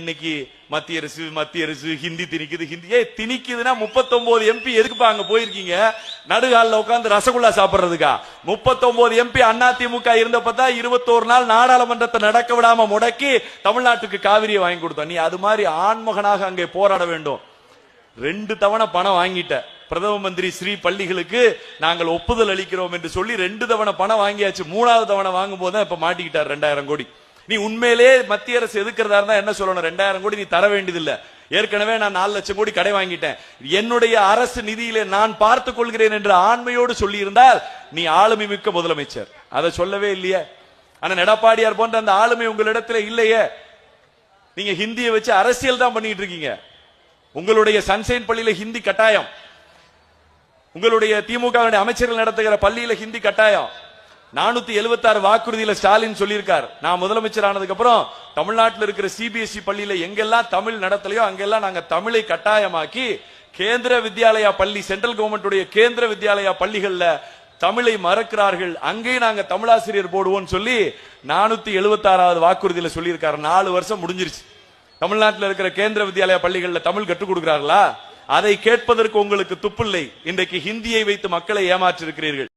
இன்னைக்கு மத்திய அரசு மத்திய அரசு ஹிந்தி திணிக்குது ஹிந்தி. ஏ திணிக்குதுன்னா 39 எம்பி எதுக்குப்பா அங்க போயிருக்கீங்க? நடுகாலில் உட்காந்து ரசகுல்லா சாப்பிடுறதுக்கா? 39 எம்பி அதிமுக இருந்தப்ப தான் 21 நாள் நாடாளுமன்றத்தை நடக்க விடாம முடக்கி தமிழ்நாட்டுக்கு காவிரியை வாங்கி கொடுத்தோம். நீ அது மாதிரி ஆண்மகனாக அங்கே போராட வேண்டும். ரெண்டு தவணை பணம் வாங்கிட்ட. பிரதம மந்திரி ஸ்ரீ பள்ளிகளுக்கு நாங்கள் ஒப்புதல் அளிக்கிறோம் என்று சொல்லி ரெண்டு தவணை பணம் வாங்கியாச்சு. மூணாவது தவணை வாங்கும் போது தான் இப்ப மாட்டிக்கிட்டார் ரெண்டாயிரம் கோடி. நீ உண்மையிலே மத்திய அரசு எதுக்கிறதா இருந்தா என்ன சொல்லணும்? ரெண்டாயிரம் கோடி நீ தர வேண்டியதில்லை. ஏற்கனவே நான் நாலு லட்சம் கோடி கடை வாங்கிட்டேன். என்னுடைய அரசு நிதியிலே நான் பார்த்துக் கொள்கிறேன் என்று ஆண்மையோடு சொல்லி இருந்தால் நீ ஆளுமை மிக்க முதலமைச்சர். அதை சொல்லவே இல்லையே. ஆனா எடப்பாடியார் போன்ற அந்த ஆளுமை உங்களிடத்துல இல்லையே. நீங்க ஹிந்தியை வச்சு அரசியல் தான் பண்ணிட்டு இருக்கீங்க. உங்களுடைய சன்சைன் பள்ளியில ஹிந்தி கட்டாயம். உங்களுடைய திமுக அமைச்சர்கள் நடத்துகிற பள்ளியில ஹிந்தி கட்டாயம். நானூத்தி எழுபத்தி ஆறு வாக்குறுதியில ஸ்டாலின் சொல்லியிருக்கார். நான் முதலமைச்சர் ஆனதுக்கு அப்புறம் தமிழ்நாட்டில் இருக்கிற சிபிஎஸ்இ பள்ளியில எங்கெல்லாம் தமிழ் நடத்தலையோ அங்கெல்லாம் நாங்க தமிழை கட்டாயமாக்கி கேந்திர வித்யாலயா பள்ளி சென்ட்ரல் கவர்மெண்ட்டுடைய கேந்திர வித்யாலயா பள்ளிகள்ல தமிழை மறக்கிறார்கள். அங்கே நாங்க தமிழாசிரியர் போடுவோம் சொல்லி நானூத்தி எழுபத்தி ஆறாவது வாக்குறுதியில சொல்லியிருக்காரு. நாலு வருஷம் முடிஞ்சிருச்சு. தமிழ்நாட்டில் இருக்கிற கேந்திர வித்யாலயா பள்ளிகள்ல தமிழ் கற்றுக் கொடுக்கிறார்களா? அதை கேட்பதற்கு உங்களுக்கு துப்பில்லை. இன்றைக்கு ஹிந்தியை வைத்து மக்களை ஏமாற்றி இருக்கிறீர்கள்